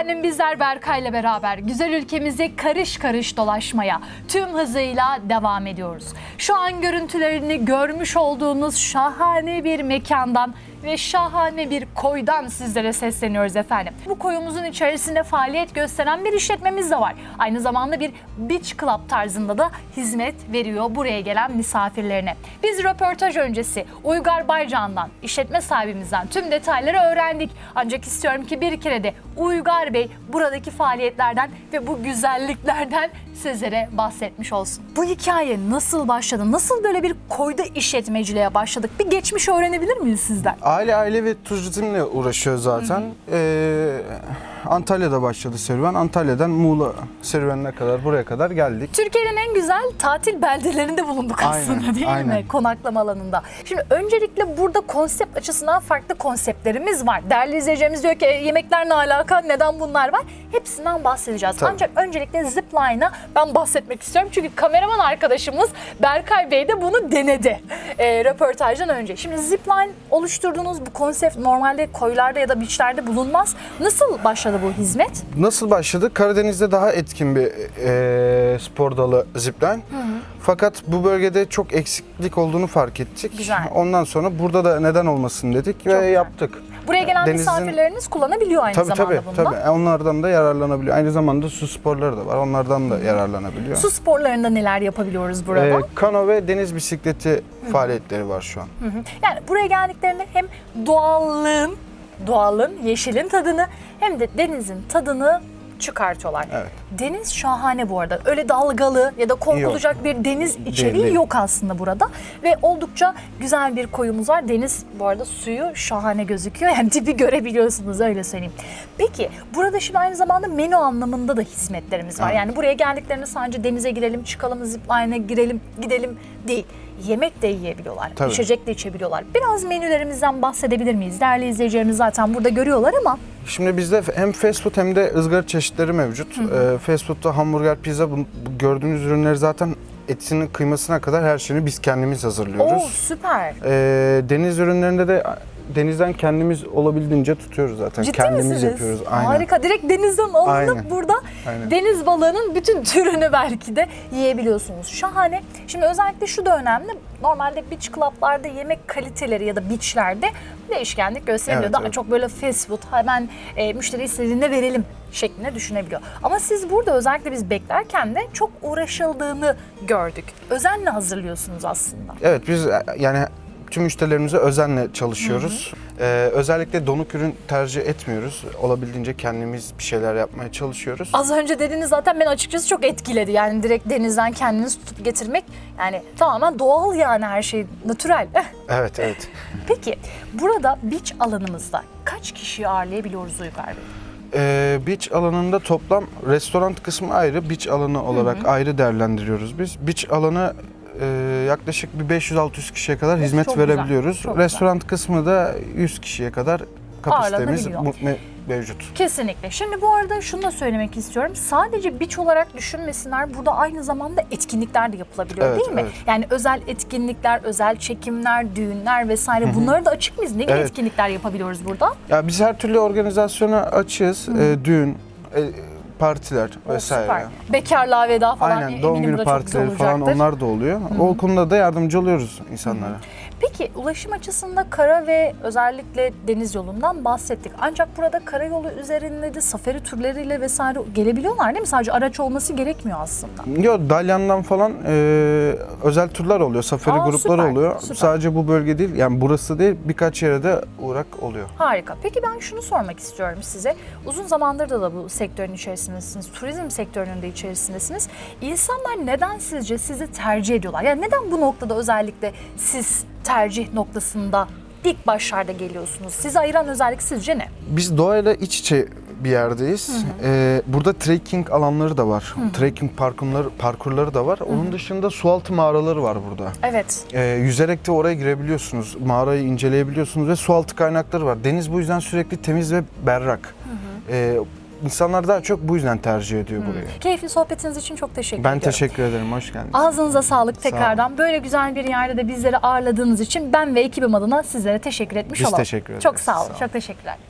Efendim bizler Berkay'la beraber güzel ülkemizi karış karış dolaşmaya tüm hızıyla devam ediyoruz. Şu an görüntülerini görmüş olduğunuz şahane bir mekandan ve şahane bir koydan sizlere sesleniyoruz efendim. Bu koyumuzun içerisinde faaliyet gösteren bir işletmemiz de var. Aynı zamanda bir beach club tarzında da hizmet veriyor buraya gelen misafirlerine. Biz röportaj öncesi Uygar Baycan'dan, işletme sahibimizden tüm detayları öğrendik. Ancak istiyorum ki bir kere de Uygar Bey buradaki faaliyetlerden ve bu güzelliklerden sizlere bahsetmiş olsun. Bu hikaye nasıl başladı? Nasıl böyle bir koyda işletmeciliğe başladık? Bir geçmiş öğrenebilir miyiz sizden? Aile aile ve turizmle uğraşıyor zaten. Ee, Antalya'da başladı serüven. Antalya'dan Muğla serüvenine kadar buraya kadar geldik. Türkiye'nin en güzel tatil beldelerinde bulunduk Aynen, aslında değil mi? aynen. Konaklama alanında. Şimdi öncelikle burada konsept açısından farklı konseptlerimiz var. Değerli izleyeceğimiz diyor ki "E, yemekler ne alaka, neden bunlar var? Hepsinden bahsedeceğiz. Tabii. Ancak öncelikle zipline'a ben bahsetmek istiyorum. Çünkü kameraman arkadaşımız Berkay Bey de bunu denedi e, röportajdan önce. Şimdi zipline oluşturduğunuz bu konsept normalde koylarda ya da beachlerde bulunmaz. Nasıl başladı bu hizmet? Nasıl başladı? Karadeniz'de daha etkin bir e, spor dalı zipline. Fakat bu bölgede çok eksiklik olduğunu fark ettik. Güzel. Ondan sonra burada da neden olmasın dedik ve güzel. yaptık. Buraya gelen Denizin- misafirleriniz kullanabiliyor aynı Tabii zamanda tabii bundan. tabii. Onlardan da yararlanabiliyor. Aynı zamanda su sporları da var. Onlardan da yararlanabiliyor. Su sporlarında neler yapabiliyoruz burada? Ee, kano ve deniz bisikleti faaliyetleri var şu an. Yani buraya geldiklerinde hem doğallığın, doğalın, yeşilin tadını hem de denizin tadını çıkartıyorlar. Evet. Deniz şahane bu arada. Öyle dalgalı ya da korkulacak bir deniz içeriği değil. yok aslında burada. Ve oldukça güzel bir koyumuz var. Deniz bu arada suyu şahane gözüküyor. Yani tipi görebiliyorsunuz öyle söyleyeyim. Peki burada şimdi aynı zamanda menü anlamında da hizmetlerimiz var. Evet. Yani buraya geldiklerinde sadece denize girelim, çıkalım, zipline'e girelim, gidelim değil. Yemek de yiyebiliyorlar, Tabii. içecek de içebiliyorlar. Biraz menülerimizden bahsedebilir miyiz? Değerli izleyicilerimiz zaten burada görüyorlar ama Şimdi bizde hem fast food hem de ızgara çeşitleri mevcut. Ee, fast food'da hamburger, pizza bu, bu gördüğünüz ürünleri zaten etinin kıymasına kadar her şeyini biz kendimiz hazırlıyoruz. süper. Ee, deniz ürünlerinde de denizden kendimiz olabildiğince tutuyoruz zaten. Ciddi kendimiz misiniz? yapıyoruz. Aynen. Harika. Direkt denizden alınıp Aynen. burada Aynen. deniz balığının bütün türünü belki de yiyebiliyorsunuz. Şahane. Şimdi özellikle şu da önemli. Normalde beach club'larda yemek kaliteleri ya da beachlerde değişkenlik gösterebiliyor. Evet, Daha evet. çok böyle fast food hemen e, müşteri istediğinde verelim şeklinde düşünebiliyor. Ama siz burada özellikle biz beklerken de çok uğraşıldığını gördük. Özenle hazırlıyorsunuz aslında. Evet biz e, yani tüm müşterilerimize özenle çalışıyoruz. Ee, özellikle donuk ürün tercih etmiyoruz. Olabildiğince kendimiz bir şeyler yapmaya çalışıyoruz. Az önce dediğiniz zaten beni açıkçası çok etkiledi. Yani direkt denizden kendiniz tutup getirmek yani tamamen doğal yani her şey natürel. Evet evet. Peki burada beach alanımızda kaç kişiyi ağırlayabiliyoruz Uygar Bey? Ee, beach alanında toplam restoran kısmı ayrı, beach alanı olarak ayrı değerlendiriyoruz biz. Beach alanı e, yaklaşık bir 500-600 kişiye kadar hizmet çok güzel, verebiliyoruz. çok güzel. Restoran kısmı da 100 kişiye kadar kapasitemiz Ağırlanabiliyor. mu- me- mevcut. Kesinlikle. Şimdi bu arada şunu da söylemek istiyorum. Sadece beach olarak düşünmesinler. Burada aynı zamanda etkinlikler de yapılabiliyor Evet, değil mi? evet. Yani özel etkinlikler, özel çekimler, düğünler vesaire bunları da açık mıyız? Ne gibi Evet. etkinlikler yapabiliyoruz burada? Ya biz her türlü organizasyona açığız. Ee, düğün, e, partiler O vesaire. süper. Bekarlığa veda falan Aynen eminim doğum günü çok güzel partileri falan olacaktır. onlar da oluyor. O konuda da yardımcı oluyoruz insanlara. Peki ulaşım açısında kara ve özellikle deniz yolundan bahsettik. Ancak burada karayolu üzerinde de safari turlarıyla vesaire gelebiliyorlar değil mi? Sadece araç olması gerekmiyor aslında. Yok Dalyan'dan falan e, özel turlar oluyor, safari Aa, grupları süper, oluyor. süper. Sadece bu bölge değil, yani burası değil birkaç yere de uğrak oluyor. Harika. Peki ben şunu sormak istiyorum size. Uzun zamandır da, da bu sektörün içerisindesiniz. Turizm sektörünün de içerisindesiniz. İnsanlar neden sizce sizi tercih ediyorlar? Yani neden bu noktada özellikle siz tercih noktasında ilk başlarda geliyorsunuz? Sizi ayıran özellik sizce ne? Biz doğayla iç içe bir yerdeyiz. E, burada trekking alanları da var. Trekking parkurları, parkurları da var. Onun dışında sualtı mağaraları var burada. Evet. E, yüzerek de oraya girebiliyorsunuz. Mağarayı inceleyebiliyorsunuz ve sualtı kaynakları var. Deniz bu yüzden sürekli temiz ve berrak. E, insanlar daha çok bu yüzden tercih ediyor burayı. Keyifli sohbetiniz için çok teşekkür Ben ediyorum. teşekkür ederim. Hoş geldiniz. Ağzınıza sağlık tekrardan. Böyle güzel bir yerde de bizleri ağırladığınız için ben ve ekibim adına sizlere teşekkür etmiş Biz olalım. teşekkür ederiz. Çok sağ olun. Sağ olun. Çok teşekkürler.